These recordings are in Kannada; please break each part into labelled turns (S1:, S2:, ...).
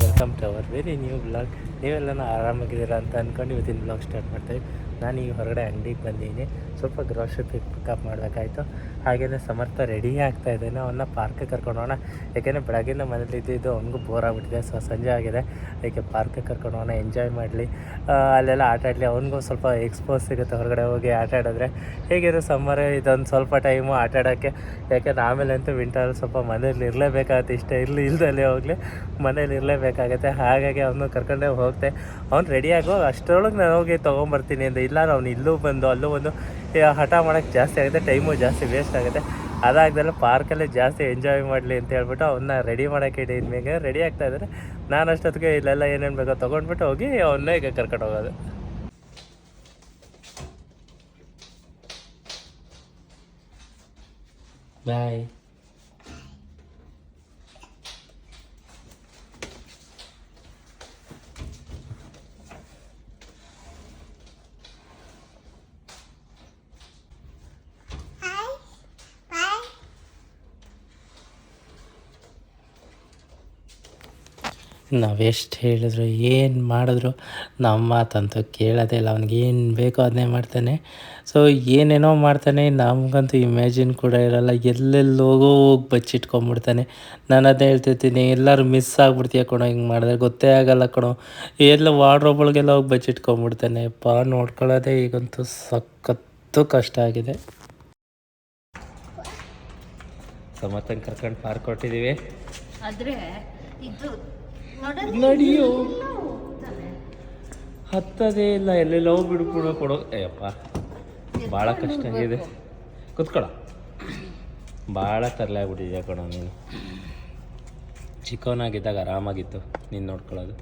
S1: Welcome to our very new blog ನೀವೆಲ್ಲ ಆರಾಮಾಗಿದ್ದೀರಾ ಅಂತ ಅಂದ್ಕೊಂಡು ಇವತ್ತಿನ ಬ್ಲಾಗ್ ಸ್ಟಾರ್ಟ್ ಮಾಡ್ತೀವಿ ನಾನು ಈಗ ಹೊರಗಡೆ ಅಂಗಡಿಗೆ ಬಂದಿದ್ದೀನಿ. ಸ್ವಲ್ಪ ಗ್ರಾಸರಿ ಪಿಕಪ್ ಮಾಡಬೇಕಾಯಿತು. ಹಾಗೆಯೇ ಸಮರ್ಥ ರೆಡಿ ಆಗ್ತಾ ಇದ್ದಾನೆ. ಅವನ್ನ ಪಾರ್ಕಿಗೆ ಕರ್ಕೊಂಡು ಹೋಗೋಣ. ಯಾಕೆಂದರೆ ಬೆಳಗಿನ ಮನೇಲಿ ಇದ್ದಿದ್ದು ಅವನಿಗೂ ಬೋರ್ ಆಗಿಬಿಟ್ಟಿದೆ. ಸೊ ಸಂಜೆ ಆಗಿದೆ. ಅದಕ್ಕೆ ಪಾರ್ಕಿಗೆ ಕರ್ಕೊಂಡು ಹೋಗೋಣ. ಎಂಜಾಯ್ ಮಾಡಲಿ. ಅಲ್ಲೆಲ್ಲ ಆಟ ಆಡಲಿ. ಅವನಿಗೂ ಸ್ವಲ್ಪ ಎಕ್ಸ್ಪೋಸ್ ಸಿಗುತ್ತೆ ಹೊರಗಡೆ ಹೋಗಿ ಆಟ ಆಡಿದ್ರೆ. ಹೇಗಿರೋ ಸಮ್ಮರ್ ಇದೊಂದು ಸ್ವಲ್ಪ ಟೈಮು ಆಟ ಆಡೋಕ್ಕೆ. ಯಾಕೆಂದ್ರೆ ಆಮೇಲೆ ಅಂತೂ ವಿಂಟರ್ ಸ್ವಲ್ಪ ಮನೇಲಿ ಇರಲೇಬೇಕಾಗುತ್ತೆ. ಇಷ್ಟ ಇರಲಿ ಇಲ್ದಲ್ಲೇ ಹೋಗಲಿ. ಮನೇಲಿ ಇರಲೇಬೇಕಾಗತ್ತೆ. ಹಾಗಾಗಿ ಅವನು ಕರ್ಕೊಂಡೇ ಹೋಗ್ತೆ. ಅವ್ನು ರೆಡಿಯಾಗೋ ಅಷ್ಟರೊಳಗೆ ನಾನು ಹೋಗಿ ತೊಗೊಂಬರ್ತೀನಿ ಅಂತ ಇಲ್ಲ ಅವ್ನು ಇಲ್ಲೂ ಬಂದು, ಅಲ್ಲೂ ಬಂದು ಹಠ ಮಾಡೋಕ್ಕೆ ಜಾಸ್ತಿ ಆಗುತ್ತೆ ಟೈಮು ಜಾಸ್ತಿ ವೇಸ್ಟ್ ಆಗುತ್ತೆ. ಅದಾಗ್ದಲ್ಲ ಪಾರ್ಕಲ್ಲೇ ಜಾಸ್ತಿ ಎಂಜಾಯ್ ಮಾಡಲಿ ಅಂತ ಹೇಳ್ಬಿಟ್ಟು ಅವನ್ನ ರೆಡಿ ಮಾಡೋಕ್ಕೆ ಇಟ್ಟಿದ್ಮೇಲೆ ರೆಡಿ ಆಗ್ತಾ ಇದ್ದಾರೆ ನಾನು ಅಷ್ಟೊತ್ತಿಗೆ ಇಲ್ಲೆಲ್ಲ ಏನೇನು ಬೇಕೋ ತೊಗೊಂಡ್ಬಿಟ್ಟು ಹೋಗಿ ಅವನ್ನೇ ಈಗ ಕರ್ಕೊಂಡು ಹೋಗೋದು. ಬಾಯ್ ನಾವೆಷ್ಟು ಹೇಳಿದ್ರು ಏನು ಮಾಡಿದ್ರು ನಮ್ಮ ಮಾತಂತೂ ಕೇಳೋದೇ ಇಲ್ಲ. ಅವನಿಗೆ ಏನು ಬೇಕೋ ಅದನ್ನೇ ಮಾಡ್ತಾನೆ. ಸೊ ಏನೇನೋ ಮಾಡ್ತಾನೆ. ನಮಗಂತೂ ಇಮ್ಯಾಜಿನ್ ಕೂಡ ಇರಲ್ಲ. ಎಲ್ಲೆಲ್ಲೋಗೋ ಹೋಗಿ ಬಚ್ಚಿಟ್ಕೊಂಬಿಡ್ತಾನೆ. ನಾನು ಅದೇ ಹೇಳ್ತಿರ್ತೀನಿ ಎಲ್ಲರೂ ಮಿಸ್ ಆಗ್ಬಿಡ್ತೀಯ ಕಣೋ ಹಿಂಗೆ ಮಾಡಿದ್ರೆ ಗೊತ್ತೇ ಆಗಲ್ಲ ಕಣೋ. ಎಲ್ಲ ವಾರ್ಡ್ರೋಬ್ ಒಳಗೆಲ್ಲ ಹೋಗಿ ಬಚ್ಚಿಟ್ಕೊಂಡ್ಬಿಡ್ತಾನೆ ಪಾ ನೋಡ್ಕೊಳ್ಳೋದೇ ಈಗಂತೂ ಸಖತ್ತು ಕಷ್ಟ ಆಗಿದೆ. ಸಮತನ ಕರ್ಕೊಂಡು ಪಾರ್ಕ್ ಕೊಟ್ಟಿದ್ದೀವಿ
S2: ಆದರೆ ಇದು
S1: ನಡಿಯೋ. ಹತ್ತದೇ ಇಲ್ಲ ಎಲ್ಲೆಲ್ಲೋ ಕೂಡ ಕೊಡೋ ಅಯ್ಯಪ್ಪ ಭಾಳ ಕಷ್ಟ ಆಗಿದೆ ಕುತ್ಕೊಳ. ಭಾಳ ತರಲೆ ಆಗ್ಬಿಟ್ಟಿದೆ ಕಣೋ ನೀನು. ಚಿಕ್ಕವನಾಗಿದ್ದಾಗ ಆರಾಮಾಗಿತ್ತು ನೀನು ನೋಡ್ಕೊಳ್ಳೋದು.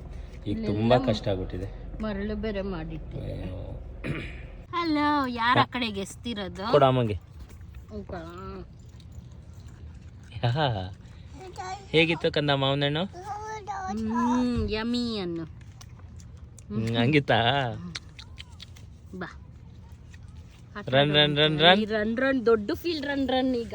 S1: ಈಗ ತುಂಬ ಕಷ್ಟ ಆಗ್ಬಿಟ್ಟಿದೆ.
S2: ಮರಳು ಬೇರೆ
S1: ಮಾಡಿತ್ತು
S2: ಹಲೋ ಯಾರ ಆ ಕಡೆಗೆ ಎಸ್ತಿರೋದು
S1: ಕೊಡು ಅಮ್ಮಗೆ. ಹೇಗಿತ್ತು ಕಂದ ಮಾವನ ಹಣ್ಣು
S2: ಹ್ಮ್ ಯಮಿ ಅನ್ನು.
S1: ಹ್ಮ್, ಹಂಗಿತ್ತಾ?
S2: ಬಾ.
S1: Run run run run
S2: run run ದೊಡ್ಡ ಫೀಲ್ಡ್ ರನ್ ರನ್ ಈಗ.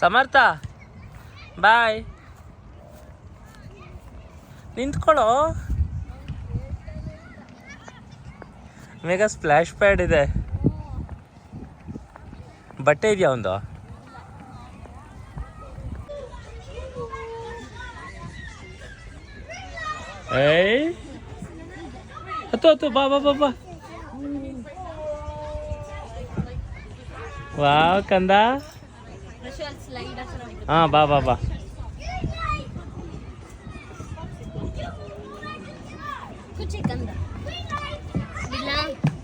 S1: ಸಮರ್ಥ ಬಾಯ್. ನಿಂತ್ಕೊಳ್ಳೋ. ಮೇಗ ಸ್ಪ್ಲಾಶ್ ಪ್ಯಾಡ್ ಇದೆ. ಬಟ್ಟೆ ಇದೆಯಾ ಒಂದು? ಏಯ್! ಹತ್ತು ಹತ್ತು ಬಾ ಬಾ ಬಾ ಬಾ. ವಾವ್ ಕಂದ. ಹಾಂ ಬಾ ಬಾ ಬಾ
S2: ಕುಚಿ ಕಂದ ಇಲ್ಲ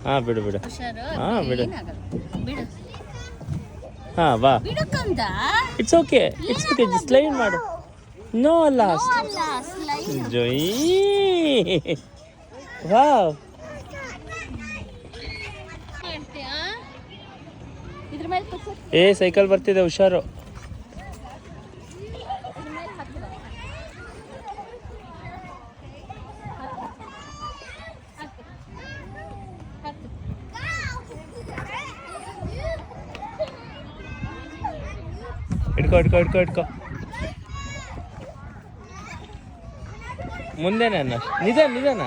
S1: ಹಾ ಬಿಡು ಬಿಡು. ಹಾಂ ಬಿಡು. ಹಾ ಬಾ. It's okay it's okay slide ಮಾಡು. ನೋ ಅಲ್ಲ ಜೊಯ್ ವಾವ್ ಏ ಸೈಕಲ್ ಬರ್ತಿದೆ ಹುಷಾರು
S2: ಇದ್ರ ಮೇಲೆ ಹತ್ತು ಬಾ. ಹತ್ತು. ಹತ್ತು.
S1: ಹಿಡ್ಕೊ ಹಿಡ್ಕೊ ಹಿಡ್ಕೊ ಹಿಡ್ಕೊ ಮುಂದೆ ನನ್ನ ನಿಧಾನ ನಿಧಾನ.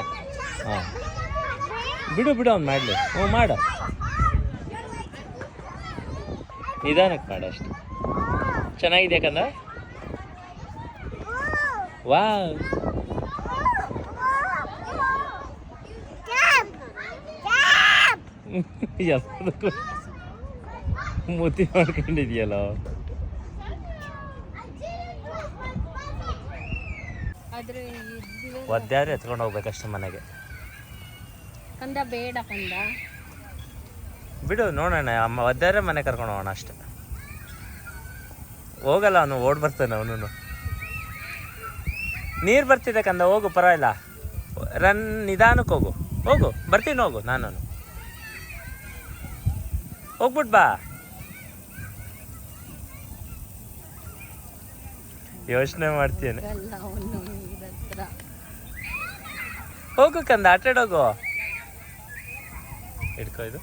S1: ಹಾಂ. ಬಿಡು ಬಿಡು ಅವ್ನು ಮಾಡಲಿ. ಹ್ಞೂ ಮಾಡು. ನಿಧಾನಕ್ಕೆ ಮಾಡು ಅಷ್ಟು. ಚೆನ್ನಾಗಿದೆ ಕಂದ ವಾ ಮುತಿ ಮಾಡ್ಕೊಂಡಿದ್ಯಲ್ಲ ಒದ್ದಾದ್ರೆ ಎತ್ಕೊಂಡು ಹೋಗ್ಬೇಕಷ್ಟು ಮನೆಗೆ.
S2: ಕಂದ ಬೇಡ ಕಂದ.
S1: ಬಿಡು ನೋಡೋಣ ಅಮ್ಮ ಒದ್ದಾದ್ರೆ ಮನೆ ಕರ್ಕೊಂಡು ಹೋಗೋಣ ಅಷ್ಟೆ. ಹೋಗಲ್ಲ ಅವನು ಓಡ್ ಬರ್ತಾನೆ ಅವನು ನೀರು ಬರ್ತಿದೆ ಕಂದ ಹೋಗು ಪರವಾಗಿಲ್ಲ. ರನ್ ನಿಧಾನಕ್ಕೆ ಹೋಗು. ಹೋಗು ಬರ್ತೀನಿ ಹೋಗು ನಾನು ಹೋಗ್ಬಿಟ್ ಬಾ. ಯೋಚನೆ ಮಾಡ್ತೀನಿ. ಹೋಗು ಕಂದ ಆಟಾಡೋಗು ಹಿಡ್ಕೋ ಇದು.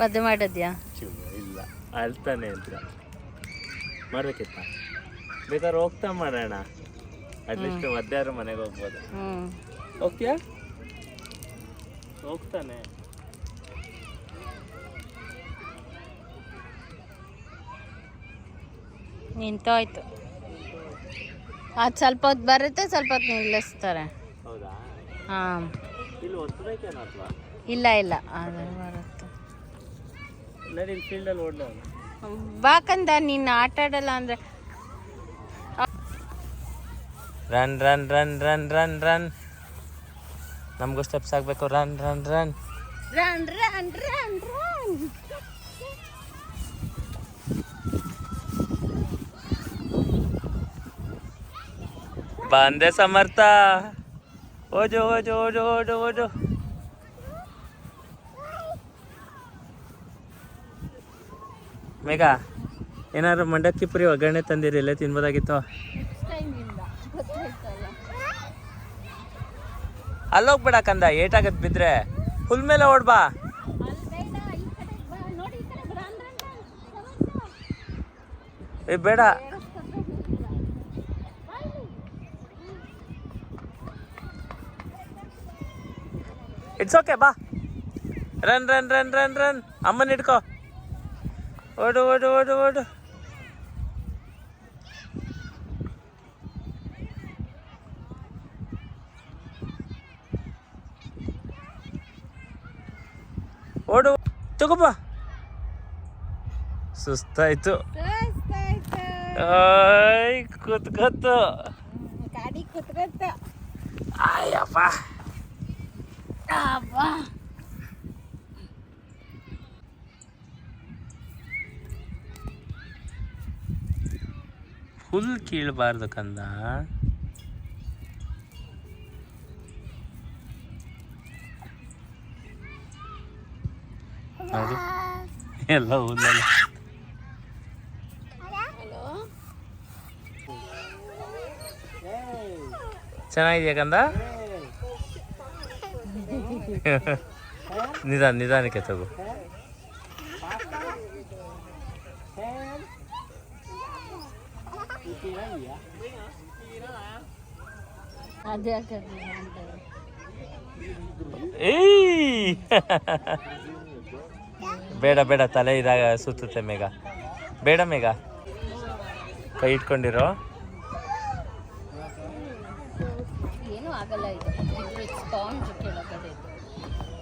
S2: ಮದ್ದು ಮಾಡಿದ್ಯಾ?
S1: ಇಲ್ಲ ಅಳ್ತಾನೆ ಅಂತ ಮಾಡ್ಬೇಕಿತ್ತ? ಬೇಕಾದ್ರೆ ಹೋಗ್ತಾ ಮಾಡೋಣ. ಅಟ್ಲೀಸ್ಟ್ ಮಧ್ಯಾಹ್ನ ಮನೆಗೆ ಹೋಗ್ಬೋದು. ಓಕೆ? ಹೋಗ್ತಾನೆ.
S2: ನಿಂತೋಯ್ತು. ಅದ್ ಸ್ವಲ್ಪ ಹೊತ್ತು ಬರುತ್ತೆ ಸ್ವಲ್ಪ ಹೊತ್ತು ನಿಲ್ಲಿಸ್ತಾರೆ.
S1: ಹೌದಾ?
S2: ಹಾಂ.
S1: ಇಲ್ಲಿ
S2: ಇಲ್ಲ ಅದು ಬರುತ್ತೆ. ಬಾಕಂದ ನೀನು ಆಟ ಆಡಲ್ಲ ಅಂದ್ರೆ
S1: run run run run run run ನಮಗೂ ಸ್ಟೆಪ್ಸ್ ಆಗಬೇಕು run run run
S2: run run run run
S1: ಬಂದೆ ಸಮರ್ಥ ಓಜು ಓಜು ಓಜು ಓಜು ಓಜು ಮೇಘ ಏನಾದ್ರು ಮಂಡಕ್ಕಿ ಪುರಿ ಒಗ್ಗರಣೆ ತಂದಿರಿ ಇಲ್ಲೇ ತಿನ್ಬೋದಾಗಿತ್ತು? ಅಲ್ಲೋಗ್ಬೇಡ ಕಂದ ಏಟಾಗತ್ ಬಿದ್ರೆ. ಹುಲ್ ಮೇಲೆ ಓಡ್ಬಾ ಬೇಡ. ಇಟ್ಸ್ ಓಕೆ ಬಾ. Run run run run run ಅಮ್ಮನ ಇಟ್ಕೋ ಓಡು ಓಡು ಓಡು ಓಡು. ಓಡು. ತಗೋಬ ಸುಸ್ತಾಯ್ತು. ಕೂತ್ಕೊತ್ತು ಆಯಪ್ಪ. ಫುಲ್ ಕೀಳಬಾರ್ದು ಕಂದ. ಹೌದು ಎಲ್ಲ ಹುಲ್ಲಲ್ಲ ಚೆನ್ನಾಗಿದೆಯಾ ಕಂದ ನಿಧಾನ ನಿಧಾನಕ್ಕೆ ತಗೋ
S2: ಅದೇ
S1: ಏಯ್ ಬೇಡ ಬೇಡ ತಲೆ ಇದಾಗ ಸುತ್ತುತ್ತೆ ಮೇಘ. ಬೇಡ ಮೇಘ. ಕೈ ಇಟ್ಕೊಂಡಿರೋ?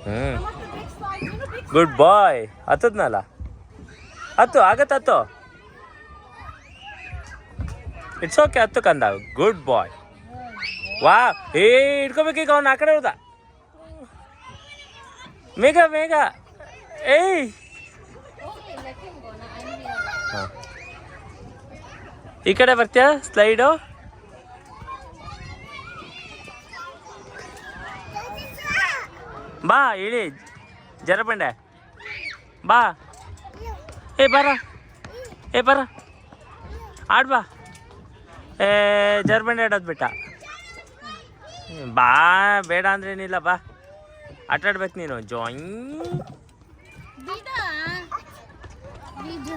S1: ಹ್ಮ್. ಗುಡ್ ಬಾಯ್ ಹತ್ತದ್ನಲ್ಲ? ಹತ್ತು ಆಗತ್ತೆ ಹತ್ತು. ಇಟ್ಸ್ ಓಕೆ ಹತ್ತು ಕಂದ. ಗುಡ್ ಬಾಯ್ ವಾ ಏ ಇಟ್ಕೋಬೇಕೀಗ ಅವ್ನು ಆ ಕಡೆ ಹೋದ ಮೇಘ ಮೇಘ. ಏಯ್. ಈ ಕಡೆ ಬರ್ತೀಯಾ ಸ್ಲೈಡು? ಬಾ, ಇಳಿ, ಜರಬಂಡೆ. ಬಾ. ಏ, ಬರ. ಏ, ಬರ. ಆಡ್ ಬಾ. ಏ, ಜರ್ಬಂಡೆ ಆಡೋದು ಬಿಟ್ಟ. ಬಾ, ಬೇಡ ಅಂದ್ರೆ ಏನಿಲ್ಲ, ಬಾ. ಆಟಾಡ್ಬೇಕು ನೀನು. ಜಾಯಿಂಗ್
S2: ಬಿಡ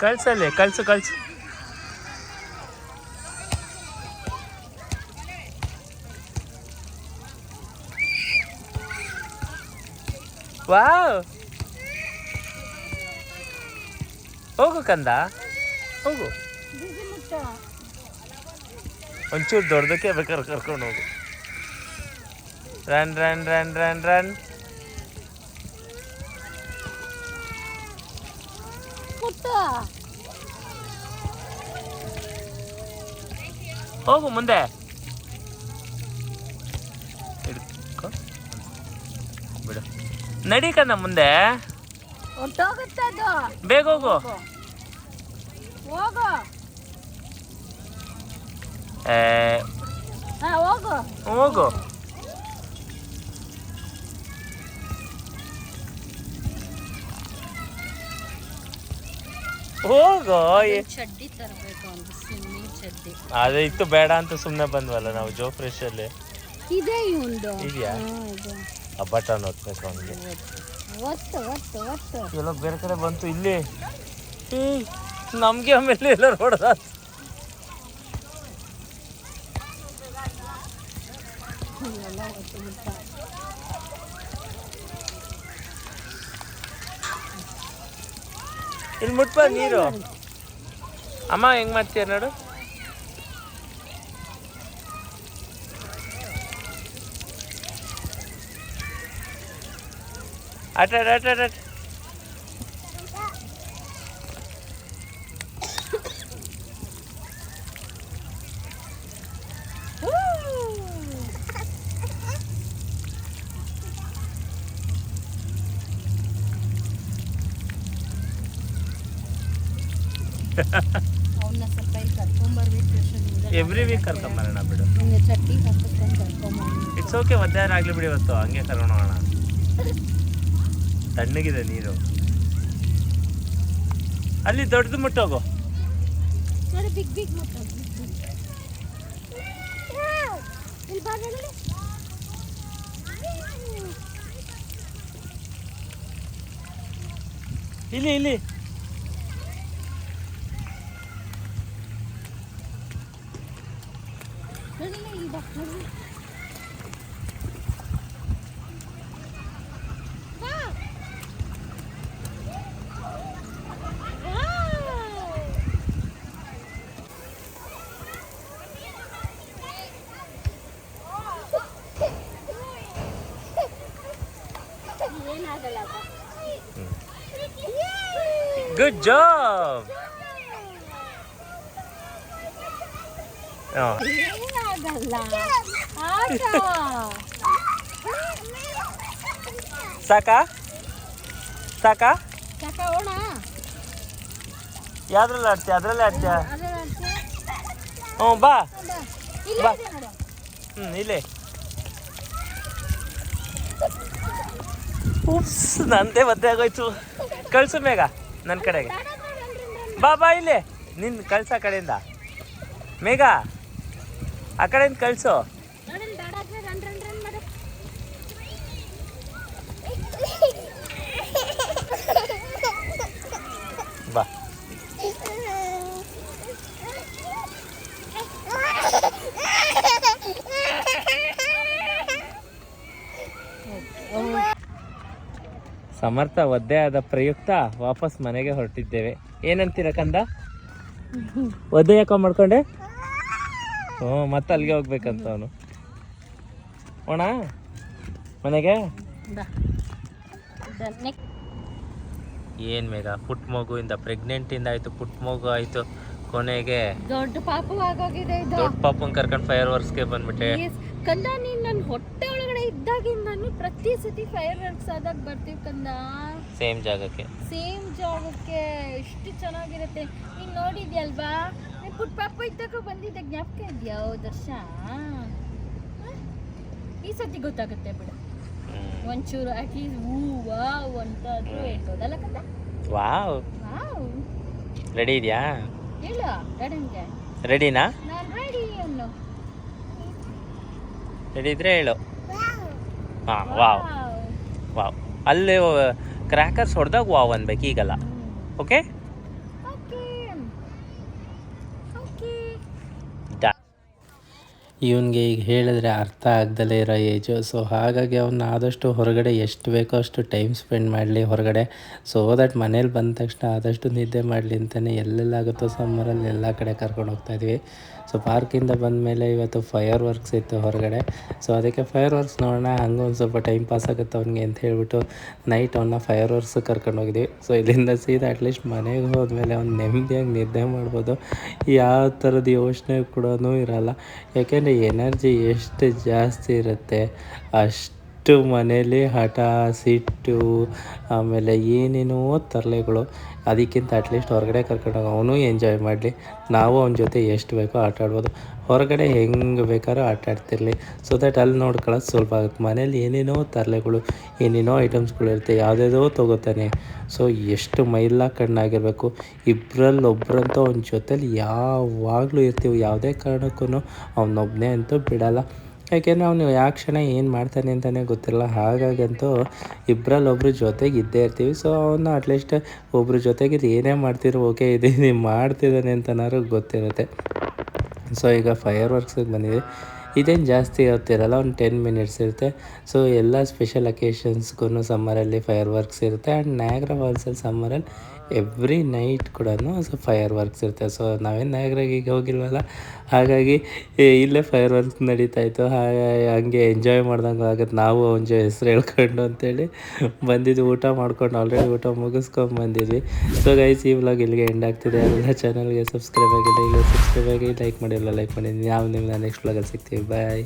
S1: ಕಳ್ಸಲ್ಲಿ ಕಳ್ಸು ಕಳ್ಸು ವಾವ್. ಹೋಗು ಕಂದ. ಹೋಗು. ಒಂಚೂರು ದೊಡ್ಡದಕ್ಕೆ ಬೇಕಾದ್ರೆ ಕರ್ಕೊಂಡು ಹೋಗು. Run run run run run. ಹೋಗು ಮುಂದೆ. ನಡೀಕಂದ ಮುಂದೆ.
S2: ಹೊಟ್ಟೋಗುತ್ತೆ ಅದು
S1: ಬೇಗ ಹೋಗು.
S2: ಹೋಗು.
S1: ಏ,
S2: ಹಾ ಹೋಗು.
S1: ಹೋಗು. ಹೋಗು
S2: ಚಡ್ಡಿ ತರಬೇಕು ಒಂದು ಸ್ವಿಮ್ಮಿಂಗ್ ಚಡ್ಡಿ.
S1: ಅದೇ ಇತ್ತು ಬೇಡ ಅಂತ ಸುಮ್ಮನೆ ಬಂದ್ವಲ್ಲ ನಾವು ಜೋ ಫ್ರೆಶ್ ಅಲ್ಲಿ
S2: ಇದೆ ಇವಂದು
S1: ಇದೆಯಾ ಆ ಬಟನ್ ಹೊತ್ಬೇಕು ಅವನಿಗೆ
S2: ಒತ್ತು ಒತ್ತು ಒತ್ತು.
S1: ಎಲ್ಲ ಬೇರೆ ಕಡೆ ಬಂತು ಇಲ್ಲಿ. ನಮಗೆ ನಮ್ಗೆ ಆಮೇಲೆ ಎಲ್ಲ ಹೊಡೆದ ಇಲ್ಲಿ ಮುಟ್ಪ ನೀರು. ಅಮ್ಮ ಹೆಂಗ್ ಮಾಡ್ತೀಯ ನೋಡು? ಆಟ ಆಟ ಆಟ
S2: ಅವನ್ನ ಸ್ವಲ್ಪ ಇಲ್ಲಿ ಕರ್ಕೊಂಬರ್ಬೇಕು
S1: ಎವ್ರಿ ವೀಕ್ ಕರ್ಕೊಂಬರೋಣ ಬಿಡು
S2: ಕರ್ಕೊಂಬರ್ಬೇಕು
S1: ಇಟ್ಸ್ ಓಕೆ ಮಧ್ಯಾಹ್ನ ಆಗ್ಲಿ ಬಿಡಿ ಇವತ್ತು. ಹಂಗೆ ಕರ್ಕೊಂಡು ಹೋಗೋಣ. ತಣ್ಣಗಿದೆ ನೀರು. ಅಲ್ಲಿ ದೊಡ್ಡದು ಮುಟ್ಟೋಗು.
S2: ಇಲ್ಲಿ
S1: ಇಲ್ಲಿ ಇಲ್ಲಿ.
S2: ನೋಡಿ ಇಲ್ಲಿ ಬಾ ನೋಡಿ ಬಾ. ವಾವ್. ಏನಾಗಲ್ಲ ಬಾ.
S1: ಗುಡ್ ಜಾಬ್
S2: ಏನಾಗಲ್ಲ ಆಟ
S1: ಸಾಕಾ ಸಾಕಾ
S2: ತಗೋಣ
S1: ಯಾವ್ದ್ರಲ್ಲಿ ಆಡ್ತೀಯ? ಅದ್ರಲ್ಲೇ ಆಡ್ತೀಯ? ಹ್ಞೂ ಬಾ.
S2: ಬಾ.
S1: ಹ್ಞೂ ಇಲ್ಲೇ. ಉಪ್ಸ್ ನಂದೇ ಒದ್ದೆ ಆಗೋಯ್ತು. ಕಳ್ಸು ಬೇಗ ನನ್ನ ಕಡೆಗೆ. ಬಾ ಬಾ ಇಲ್ಲಿ. ನಿನ್ನ ಕಳ್ಸ ಆ ಕಡೆಯಿಂದ. ಮೇಘ ಆ ಕಡೆಯಿಂದ ಕಳ್ಸು
S2: ನೋಡಿ, ಇಲ್ಲಿ ಬೇಡ, ಬೇಡ, ರನ್, ರನ್, ರನ್ ಮಾಡು.
S1: ಬಾ ಸಮರ್ಥ ಒದ್ದೆ ಆದ ಪ್ರಯುಕ್ತ ವಾಪಸ್ ಮನೆಗೆ ಹೊರಟಿದ್ದೇವೆ. ಏನಂತೀರ ಕಂದ? ಒದ್ದೆ ಯಾಕೋ ಮಾಡ್ಕೊಂಡೆ? ಹ್ಞೂ ಮತ್ತೆ ಅಲ್ಲಿಗೆ ಹೋಗ್ಬೇಕಂತ ಅವನು. ಓಣಾ ಮನೆಗೆ. ಏನ್ ಪುಟ್ ಮೇಘ ಪುಟ್ಟ ಮಗುವಿಂದ ಪ್ರೆಗ್ನೆಂಟಿಂದ ಆಯಿತು ಪುಟ್ಟ ಮಗು ಆಯಿತು ಕೊನೆಗೆ
S2: ದೊಡ್ಡ ಪಾಪು ಆಗೋಗಿದೆ
S1: ದೊಡ್ಡ ಪಾಪನ್ ಕರ್ಕೊಂಡು ಫೈರ್ ವರ್ಸ್ಗೆ ಬಂದ್ಬಿಟ್ಟೆ.
S2: ಕಂದ ನೀನ್ ನನ್ನ ಹೊಟ್ಟೆ ಒಳಗಡೆ ಇದ್ದಾಗಿಂದಾನು ಪ್ರತಿ ಸತಿ ಫೈರ್ ವರ್ಕ್ಸ್ ಆದಾಗ ಬರ್ತೀವಿ ಕಂದ.
S1: ಸೇಮ್ ಜಾಗಕ್ಕೆ.
S2: ಸೇಮ್ ಜಾಗಕ್ಕೆ. ಎಷ್ಟು ಚೆನ್ನಾಗಿರುತ್ತೆ. ನೀನ್ ನೋಡಿದ್ಯಲ್ವಾ ನೀನ್ ಪುಟ್ ಪಾಪ ಇದ್ದಾಗ ಬಂದಿದ್ದ ಜ್ಞಾಪಕ ಇದೆಯಾ? ದರ್ಶ. ಈ ಸತಿ ಗೊತ್ತಾಗುತ್ತೆ ಬಿಡು. ಒಂಚೂರು ಅಟ್ಲೀಸ್ಟ್ ಹೂ ವಾವ್ ಅಂತ ಆದ್ರೂ ಹೇಳ್ಬೋದಲ್ಲ ಕಂದ?
S1: ವಾವ್.
S2: ವಾವ್.
S1: ರೆಡಿ ಇದೆಯಾ?
S2: ಹೇಳು ರೆಡಿ
S1: ರೆಡಿನಾ
S2: ನಾನು ರೆಡಿ ಅನ್ನು.
S1: ರೆಡಿ ಇದ್ರೆ ಹೇಳು ಹಾಂ ವಾವ್. ವಾವ್. ಅಲ್ಲಿ ಕ್ರ್ಯಾಕರ್ಸ್ ಹೊಡೆದಾಗ ವಾವ್ ಅನ್ಬೇಕು ಈಗಲ್ಲ. ಓಕೆ ಇವನಿಗೆ ಈಗ ಹೇಳಿದ್ರೆ ಅರ್ಥ ಆಗ್ದಲೇ ಇರೋ ಏಜು ಸೊ ಹಾಗಾಗಿ ಅವನ್ನ ಆದಷ್ಟು ಹೊರಗಡೆ ಎಷ್ಟು ಬೇಕೋ ಅಷ್ಟು ಟೈಮ್ ಸ್ಪೆಂಡ್ ಮಾಡಲಿ ಹೊರಗಡೆ. ಸೊ ದಟ್ ಮನೇಲಿ ಬಂದ ತಕ್ಷಣ ಆದಷ್ಟು ನಿದ್ದೆ ಮಾಡಲಿ ಅಂತಲೇ ಎಲ್ಲೆಲ್ಲಾಗುತ್ತೋ ಸಮ್ಮರಲ್ಲಿ ಎಲ್ಲ ಕಡೆ ಕರ್ಕೊಂಡು ಹೋಗ್ತಾ ಇದ್ವಿ. ಸೊ ಪಾರ್ಕಿಂದ ಬಂದ ಮೇಲೆ ಇವತ್ತು ಫೈರ್ ವರ್ಕ್ಸ್ ಇತ್ತು ಹೊರಗಡೆ. ಸೊ ಅದಕ್ಕೆ ಫೈರ್ ವರ್ಕ್ಸ್ ನೋಡೋಣ, ಹಂಗೆ ಒಂದು ಸ್ವಲ್ಪ ಟೈಮ್ ಪಾಸ್ ಆಗುತ್ತೆ ಅವ್ನಿಗೆ ಅಂತ ಹೇಳ್ಬಿಟ್ಟು ನೈಟ್ ಅವನ್ನ ಫೈರ್ ವರ್ಕ್ಸ್ ಕರ್ಕೊಂಡು ಹೋಗಿದ್ವಿ. ಸೊ ಇಲ್ಲಿಂದ ಸೀದಾ ಅಟ್ಲೀಸ್ಟ್ ಮನೆಗೆ ಹೋದ್ಮೇಲೆ ಅವ್ನು ನೆಮ್ಮದಿಯಾಗಿ ನಿದ್ದೆ ಮಾಡ್ಬೋದು. ಯಾವ ಥರದ ಯೋಚನೆ ಕೂಡ ಇರಲ್ಲ. ಯಾಕೆಂದರೆ ಎನರ್ಜಿ ಎಷ್ಟು ಜಾಸ್ತಿ ಇರುತ್ತೆ. ಅಷ್ಟು ಮನೇಲಿ ಹಠ, ಸಿಟ್ಟು, ಆಮೇಲೆ ಏನೇನೋ ತರಲೆಗಳು. ಅದಕ್ಕಿಂತ ಅಟ್ಲೀಸ್ಟ್ ಹೊರಗಡೆ ಕರ್ಕೊಂಡೋಗಿ ಅವನು ಎಂಜಾಯ್ ಮಾಡಲಿ. ನಾವು ಅವನ ಜೊತೆ ಎಷ್ಟು ಬೇಕೋ ಆಟ ಆಡ್ಬೋದು. ಹೊರಗಡೆ ಹೆಂಗೆ ಬೇಕಾದ್ರೂ ಆಟ ಆಡ್ತಿರಲಿ. ಸೊ ದಟ್ ಅಲ್ಲಿ ನೋಡ್ಕೊಳ್ಳೋದು ಸ್ವಲ್ಪ ಆಗುತ್ತೆ. ಮನೇಲಿ ಏನೇನೋ ತರಲೆಗಳು, ಏನೇನೋ ಐಟಮ್ಸ್ಗಳು ಇರುತ್ತೆ. ಯಾವುದ್ಯಾವುದೋ ತೊಗೋತಾನೆ. ಸೊ ಎಷ್ಟು ಮೈಲ ಕಣ್ಣಾಗಿರಬೇಕು. ಇಬ್ಬರಲ್ಲಿ ಒಬ್ಬರಂತೂ ಅವನ ಜೊತೇಲಿ ಯಾವಾಗಲೂ ಇರ್ತೀವಿ. ಯಾವುದೇ ಕಾರಣಕ್ಕೂ ಅವನೊಬ್ಬನೇ ಅಂತೂ ಬಿಡಲ್ಲ. ಯಾಕೆಂದರೆ ಅವನು ಯಾವ ಕ್ಷಣ ಏನು ಮಾಡ್ತಾನೆ ಅಂತಲೇ ಗೊತ್ತಿರಲ್ಲ. ಹಾಗಾಗಂತೂ ಇಬ್ಬರಲ್ಲಿ ಒಬ್ರು ಜೊತೆಗೆ ಇದ್ದೇ ಇರ್ತೀವಿ. ಸೊ ಅವನು ಅಟ್ಲೀಸ್ಟ್ ಒಬ್ರ ಜೊತೆಗೆ ಇದು ಏನೇ ಮಾಡ್ತಿರೋ ಓಕೆ ಇದು ಮಾಡ್ತಿದ್ದಾನೆ ಅಂತನಾದ್ರು ಗೊತ್ತಿರುತ್ತೆ. ಸೊ ಈಗ ಫೈರ್ ವರ್ಕ್ಸಿಗೆ ಬಂದಿದೆ. ಇದೇನು ಜಾಸ್ತಿ ಇರುತ್ತಿರಲ್ಲ ಒಂದು ಟೆನ್ ಮಿನಿಟ್ಸ್ ಇರುತ್ತೆ. ಸೊ ಎಲ್ಲ ಸ್ಪೆಷಲ್ ಅಕೇಶನ್ಸ್ಗೂ ಸಮ್ಮರಲ್ಲಿ ಫೈರ್ ವರ್ಕ್ಸ್ ಇರುತ್ತೆ. ಆ್ಯಂಡ್ ನ್ಯಾಗ್ರ ಫಾಲ್ಸಲ್ಲಿ ಸಮ್ಮರಲ್ಲಿ ಎವ್ರಿ ನೈಟ್ ಕೂಡ ಸೊ ಫೈರ್ ವರ್ಕ್ಸ್ ಇರುತ್ತೆ. ಸೊ ನಾವೇನು ನಾಯಕರಾಗಿ ಈಗ ಹೋಗಿಲ್ವಲ್ಲ? ಹಾಗಾಗಿ ಇಲ್ಲೇ ಫೈರ್ ವರ್ಕ್ಸ್ ನಡೀತಾ ಇತ್ತು. ಹಾಗೆ ಹಂಗೆ ಎಂಜಾಯ್ ಮಾಡ್ದಂಗೆ ಆಗುತ್ತೆ ನಾವು ಒಂದು ಹೆಸರು ಹೇಳ್ಕೊಂಡು ಅಂತೇಳಿ ಬಂದಿದ್ದು ಊಟ ಮಾಡ್ಕೊಂಡು ಆಲ್ರೆಡಿ ಊಟ ಮುಗಿಸ್ಕೊಂಡು ಬಂದಿದ್ವಿ. ಸೊ ಗೈಸ್ ಈ ವ್ಲಾಗ್ ಇಲ್ಲಿಗೆ ಎಂಡ್ ಆಗ್ತಿದೆ. ಎಲ್ಲ ಚಾನಲ್ಗೆ ಸಬ್ಸ್ಕ್ರೈಬ್ ಆಗಿದೆ ಇಲ್ಲ ಸಬ್ಸ್ಕ್ರೈಬ್ ಆಗಿ ಲೈಕ್ ಮಾಡಿಲ್ಲ ಲೈಕ್ ಮಾಡಿ ನಾವು ನಿಮ್ಮನ್ನ ನೆಕ್ಸ್ಟ್ ವ್ಲಾಗಲ್ಲಿ ಸಿಗ್ತೀವಿ. ಬಾಯ್